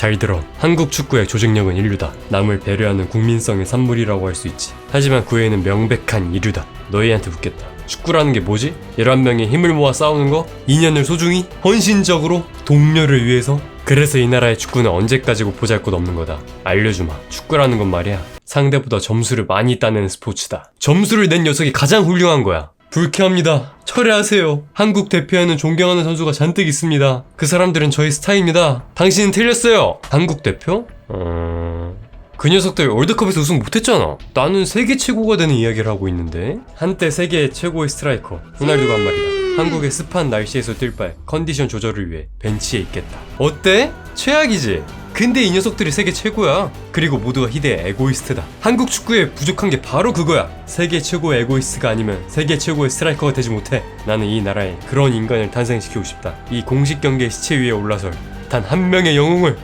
잘 들어. 한국 축구의 조직력은 인류다. 남을 배려하는 국민성의 산물이라고 할 수 있지. 하지만 그 애는 명백한 이류다. 너희한테 묻겠다. 축구라는 게 뭐지? 11명이 힘을 모아 싸우는 거? 인연을 소중히? 헌신적으로? 동료를 위해서? 그래서 이 나라의 축구는 언제까지고 보잘것 없는 거다. 알려주마. 축구라는 건 말이야. 상대보다 점수를 많이 따내는 스포츠다. 점수를 낸 녀석이 가장 훌륭한 거야. 불쾌합니다. 철회하세요. 한국 대표에는 존경하는 선수가 잔뜩 있습니다. 그 사람들은 저희 스타입니다. 당신은 틀렸어요. 한국 대표? 어... 그 녀석들 월드컵에서 우승 못했잖아. 나는 세계 최고가 되는 이야기를 하고 있는데 한때 세계 최고의 스트라이커 호날두가 한 말이다. 한국의 습한 날씨에서 뛸 바에 컨디션 조절을 위해 벤치에 있겠다. 어때? 최악이지? 근데 이 녀석들이 세계 최고야. 그리고 모두가 희대의 에고이스트다. 한국 축구에 부족한 게 바로 그거야. 세계 최고의 에고이스트가 아니면 세계 최고의 스트라이커가 되지 못해. 나는 이 나라에 그런 인간을 탄생시키고 싶다. 이 공식 경기의 시체 위에 올라설 단 한 명의 영웅을